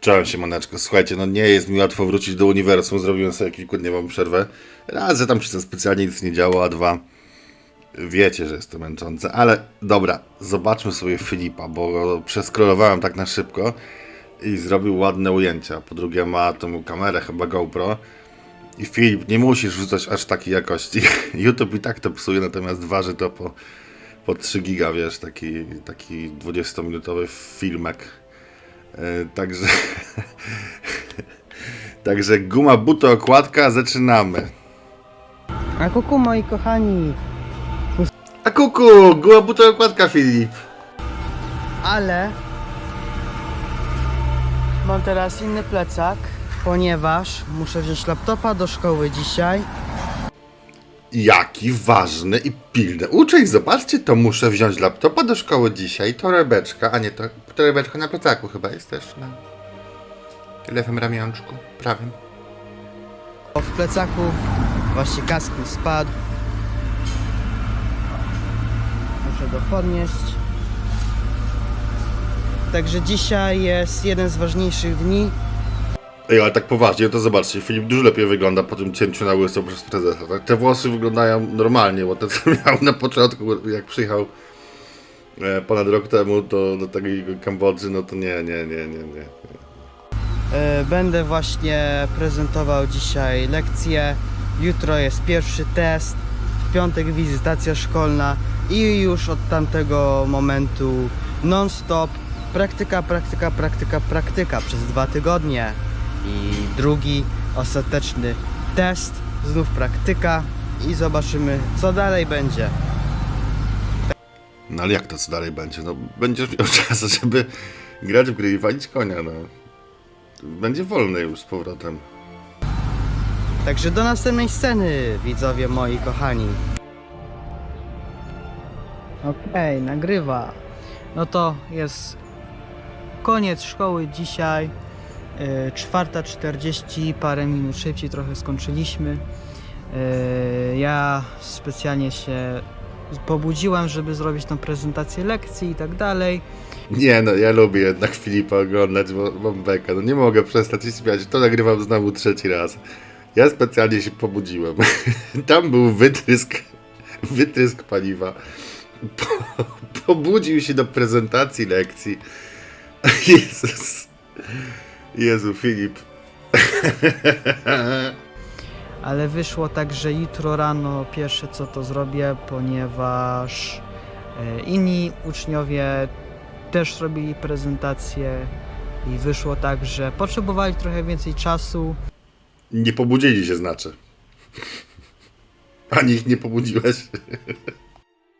Czołem się, maneczko. Słuchajcie, no nie jest mi łatwo wrócić do uniwersum. Zrobiłem sobie kilkudniową przerwę. Raz, że tam się specjalnie nic nie działo, a dwa, wiecie, że jest to męczące. Ale dobra, zobaczmy sobie Filipa, bo przeskrolowałem tak na szybko i zrobił ładne ujęcia. Po drugie, ma tą kamerę, chyba GoPro. I Filip, nie musisz wrzucać aż takiej jakości. YouTube i tak to psuje, natomiast waży to po, po 3 giga, wiesz, taki, taki 20-minutowy filmek. E, Także. Także guma, buto, okładka, zaczynamy. A kuku moi kochani, A kuku, guma, buto, okładka, Filip. ale mam teraz inny plecak, ponieważ muszę wziąć laptopa do szkoły dzisiaj. Jaki ważny i pilny uczeń. Zobaczcie, to muszę wziąć laptopa do szkoły dzisiaj. Torebeczka, a nie to. Torebeczka na plecaku chyba jest też na lewym ramionczku, prawym. W plecaku właśnie kask spadł. Muszę go podnieść. Także dzisiaj jest jeden z ważniejszych dni. Ej, ale tak poważnie, to zobaczcie, Filip dużo lepiej wygląda po tym cięciu na łyso przez prezesa. Tak? Te włosy wyglądają normalnie, bo te co miał na początku, jak przyjechał e, ponad rok temu do, do Kambodży, no to nie, nie, nie, nie, nie. E, Będę właśnie prezentował dzisiaj lekcję. Jutro jest pierwszy test, w piątek wizytacja szkolna i już od tamtego momentu non-stop praktyka, praktyka, praktyka, praktyka przez dwa tygodnie. I drugi, ostateczny test, znów praktyka i zobaczymy co dalej będzie. No ale jak to co dalej będzie? No będziesz miał czas, żeby grać w gry i walić konia, no. Będzie wolny już z powrotem. Także do następnej sceny, widzowie moi kochani. Okej, nagrywa. No to jest koniec szkoły dzisiaj. Yy, 4.40, parę minut szybciej trochę skończyliśmy. Yy, Ja specjalnie się pobudziłem, żeby zrobić tą prezentację lekcji i tak dalej. Nie no, ja lubię jednak Filipa oglądać, bo mam bekę. No nie mogę przestać się śmiać. To nagrywam znowu trzeci raz. Ja specjalnie się pobudziłem. Tam był wytrysk, wytrysk paliwa. Po, pobudził się do prezentacji lekcji. Jezus. Jezu, Filip. Ale wyszło tak, że jutro rano pierwsze co to zrobię, ponieważ e, inni uczniowie też robili prezentację i wyszło tak, że potrzebowali trochę więcej czasu. Nie pobudzili się znaczy. Ani ich nie pobudziłeś.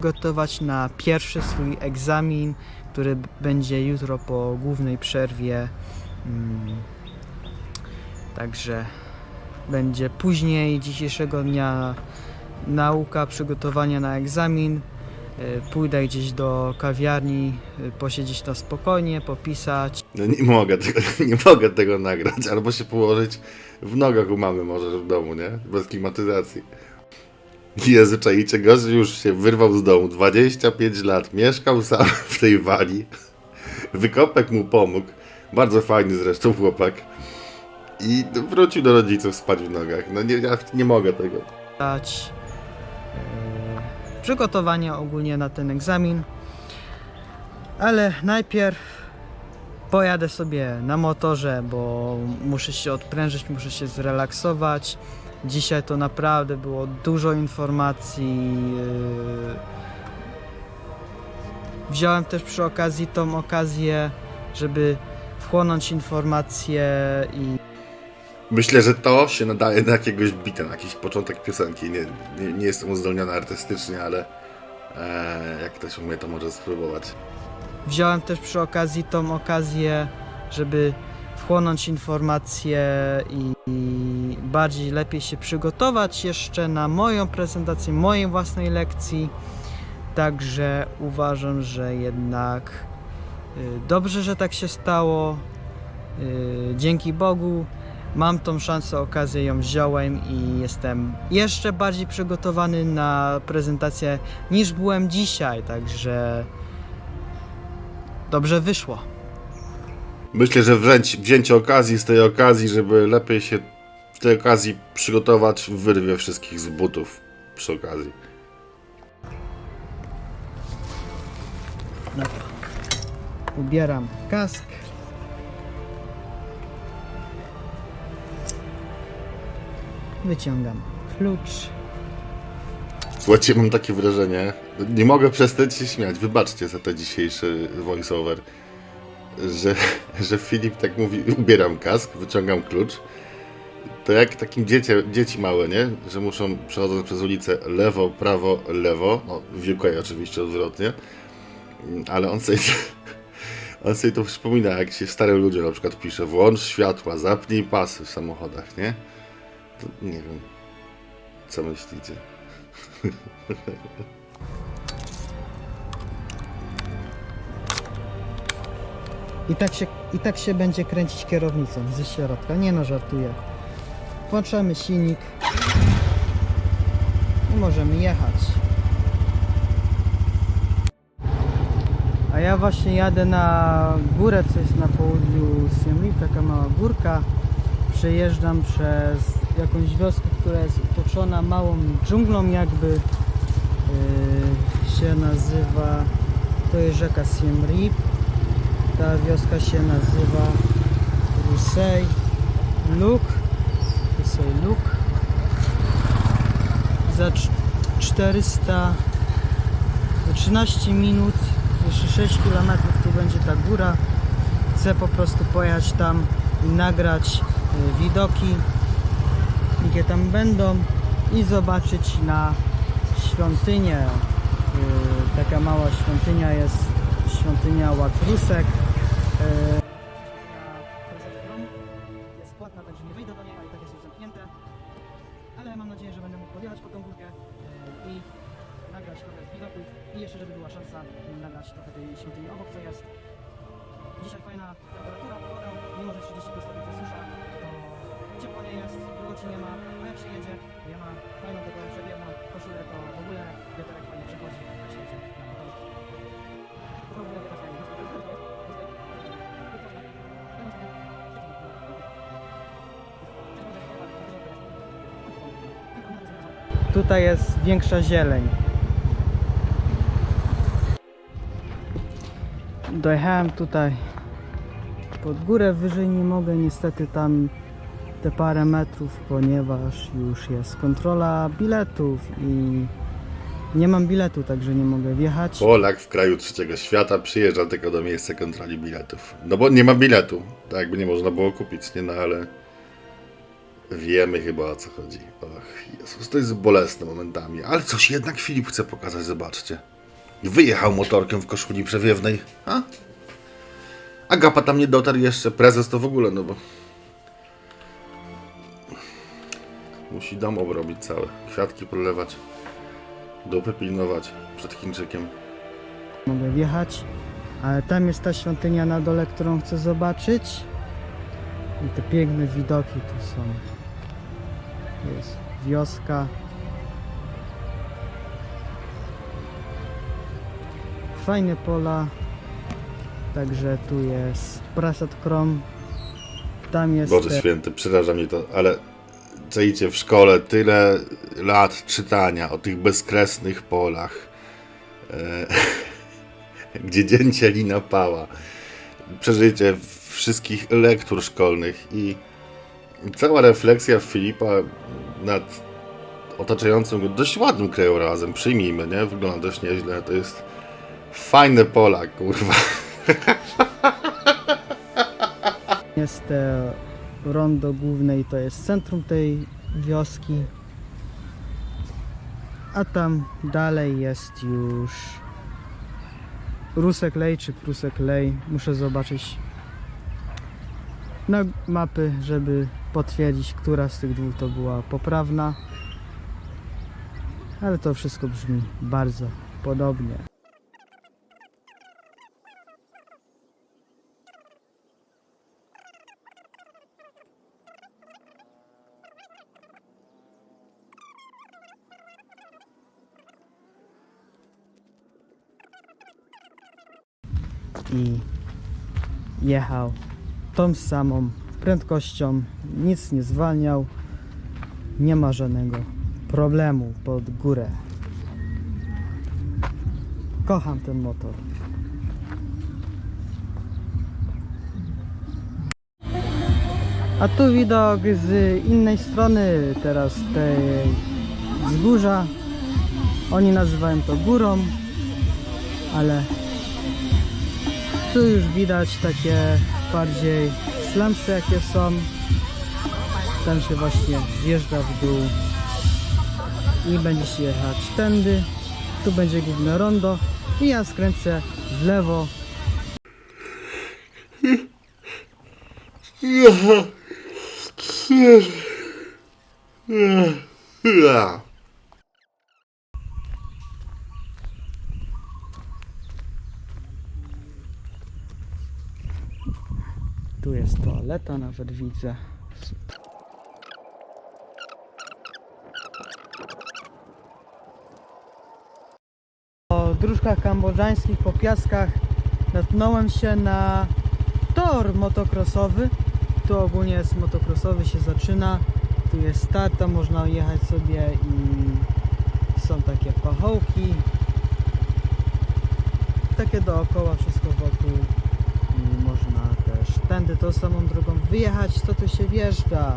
Gotować na pierwszy swój egzamin, który będzie jutro po głównej przerwie. Mm, Także będzie później dzisiejszego dnia nauka, przygotowania na egzamin. Y, Pójdę gdzieś do kawiarni, y, posiedzieć na spokojnie, popisać. No nie mogę tego, nie mogę tego nagrać. Albo się położyć w nogach u mamy może w domu, nie? Bez klimatyzacji. Jezu, czajcie, gość już się wyrwał z domu. 25 lat, mieszkał sam w tej wali. Wykopek mu pomógł. Bardzo fajny zresztą chłopak. I wrócił do rodziców spać w nogach. No nie, ja nie mogę tego. dać e, przygotowania ogólnie na ten egzamin. Ale najpierw pojadę sobie na motorze, bo muszę się odprężyć, muszę się zrelaksować. Dzisiaj to naprawdę było dużo informacji. e, Wziąłem też przy okazji tą okazję, żeby wchłonąć informacje i Myślę, że to się nadaje na jakiegoś bita, na jakiś początek piosenki. Nie, nie, nie jestem uzdolniony artystycznie, ale e, jak ktoś umie, to może spróbować. Wziąłem też przy okazji tą okazję, żeby wchłonąć informacje i, i bardziej lepiej się przygotować jeszcze na moją prezentację, mojej własnej lekcji. Także uważam, że jednak dobrze, że tak się stało. Y, Dzięki Bogu mam tą szansę, okazję ją wziąłem i jestem jeszcze bardziej przygotowany na prezentację niż byłem dzisiaj. Także dobrze wyszło. Myślę, że wzięcie okazji z tej okazji, żeby lepiej się w tej okazji przygotować, wyrwie wszystkich z butów przy okazji. Ubieram kask. Wyciągam klucz. Słuchajcie, mam takie wrażenie, nie mogę przestać się śmiać, wybaczcie za ten dzisiejszy voiceover, że, że Filip tak mówi, ubieram kask, wyciągam klucz, to jak takim dziecie, dzieci małe, nie? Że muszą przechodząc przez ulicę lewo, prawo, lewo, no w UK oczywiście odwrotnie, ale on sobie, on sobie to przypomina, jak się starym ludziom na przykład pisze, włącz światła, zapnij pasy w samochodach, nie? To nie wiem, co myślicie. I tak, się, I tak się będzie kręcić kierownicą ze środka. Nie no, żartuję. Włączamy silnik i możemy jechać. A ja właśnie jadę na górę, co jest na południu Siem Reap, taka mała górka. Przejeżdżam przez jakąś wioskę, która jest otoczona małą dżunglą jakby. Yy, się nazywa, to jest rzeka Siem Reap. Ta wioska się nazywa Rusej Luk. Rusej Luk. Za cz- 400 za 13 minut, 6 km tu będzie ta góra. Chcę po prostu pojechać tam i nagrać y, widoki, jakie tam będą i zobaczyć na świątynię. Y, Taka mała świątynia jest świątynia Łatrusek. Żeby była szansa nagrać trochę tej świątyni obok, co jest. Dzisiaj fajna temperatura, pogoda, mimo że 30 stopni to susza, to ciepło nie jest, wilgoci nie ma, a jak się jedzie, ja mam fajną taką przewiewną koszulę, to w ogóle wiaterek fajnie przechodzi, jak się jedzie na motorze. Tutaj jest większa zieleń. Dojechałem tutaj pod górę, wyżej nie mogę niestety tam te parę metrów, ponieważ już jest kontrola biletów i nie mam biletu, także nie mogę wjechać. Polak w kraju trzeciego świata przyjeżdża tylko do miejsca kontroli biletów. No bo nie ma biletu. Tak jakby nie można było kupić, nie no ale wiemy chyba o co chodzi. Och, Jezus, to jest bolesne momentami. Ale coś jednak Filip chce pokazać, zobaczcie. Wyjechał motorkiem w koszuli przewiewnej. A? Agapa tam nie dotarł jeszcze, prezes to w ogóle, no bo... Musi dom obrobić całe, kwiatki podlewać, dupy pilnować przed Chińczykiem. Mogę wjechać, ale tam jest ta świątynia na dole, którą chcę zobaczyć. I te piękne widoki tu są. Tu jest wioska. Fajne pola. Także tu jest Prasad Krom. Tam jest Boże te- święty, przeraża mnie to, ale czajcie w szkole tyle lat czytania o tych bezkresnych polach, e, gdzie dzień cieli napała, przeżycie wszystkich lektur szkolnych i cała refleksja Filipa nad otaczającym go dość ładnym krajobrazem, przyjmijmy, nie? Wygląda dość nieźle, to jest fajne pola, kurwa. jest te rondo główne i to jest centrum tej wioski. A tam dalej jest już Rusek Lej czy Prusek Lej. Muszę zobaczyć na mapy, żeby potwierdzić, która z tych dwóch to była poprawna. Ale to wszystko brzmi bardzo podobnie. I jechał tą samą prędkością, nic nie zwalniał, nie ma żadnego problemu pod górę. Kocham ten motor. A tu widok z innej strony, teraz tej wzgórza. Oni nazywają to górą, ale tu już widać takie bardziej slumsy jakie są. Tam się właśnie zjeżdża w dół i będzie się jechać tędy. Tu będzie główne rondo i ja skręcę w lewo Ja. Tu jest toaleta, nawet widzę. Po dróżkach kambodżańskich, po piaskach natknąłem się na tor motocrossowy. Tu ogólnie jest motocrossowy, się zaczyna. Tu jest start, tam można jechać sobie i są takie pachołki. Takie dookoła, wszystko wokół można też tędy tą samą drogą wyjechać, to tu się wjeżdża.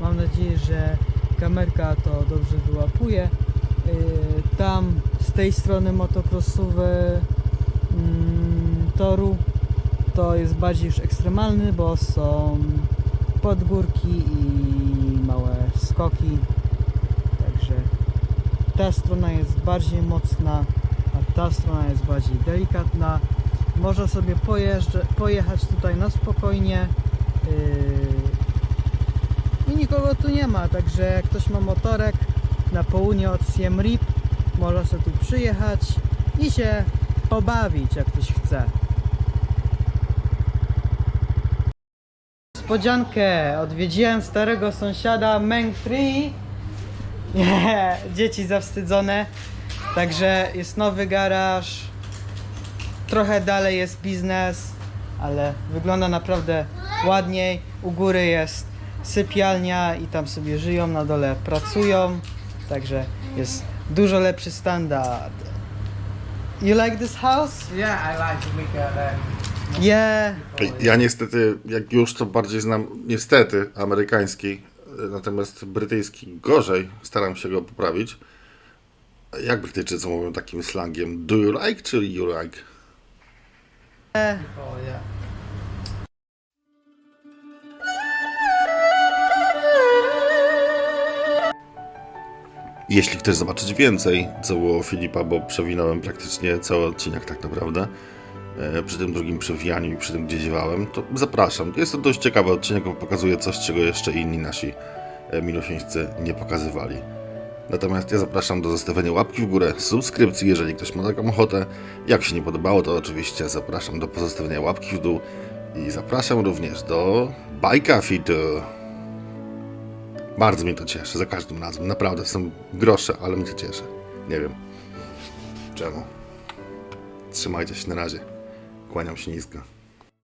Mam nadzieję, że kamerka to dobrze wyłapuje. Yy, Tam z tej strony motocrossowe mm, toru to jest bardziej już ekstremalny, bo są podgórki i małe skoki. Także ta strona jest bardziej mocna, a ta strona jest bardziej delikatna. Można sobie pojechać tutaj na spokojnie. Yy, I nikogo tu nie ma, także jak ktoś ma motorek na południe od Siem Reap, może sobie tu przyjechać i się pobawić, jak ktoś chce. Niespodziankę, odwiedziłem starego sąsiada Meng Free. Dzieci zawstydzone. Także jest nowy garaż, trochę dalej jest biznes, ale wygląda naprawdę ładniej. U góry jest sypialnia i tam sobie żyją, na dole pracują, także jest dużo lepszy standard. You like this house? Yeah, I like to make a um, Yeah. Ja niestety, jak już to bardziej znam, niestety, amerykański, natomiast brytyjski gorzej, staram się go poprawić. Jak Brytyjczycy mówią takim slangiem? Do you like czy you like? Jeśli chcesz zobaczyć więcej, co było Filipa, bo przewinąłem praktycznie cały odcinek tak naprawdę, e, przy tym drugim przewijaniu i przy tym, gdzie ziewałem, to zapraszam. Jest to dość ciekawy odcinek, bo pokazuje coś, czego jeszcze inni nasi e, minusieńscy nie pokazywali. Natomiast ja zapraszam do zostawienia łapki w górę, subskrypcji, jeżeli ktoś ma taką ochotę. Jak się nie podobało, to oczywiście zapraszam do pozostawienia łapki w dół i zapraszam również do bajka fitu. Bardzo mnie to cieszy, za każdym razem. Naprawdę są grosze, ale mnie to cieszy. Nie wiem czemu. Trzymajcie się na razie. Kłaniam się nisko.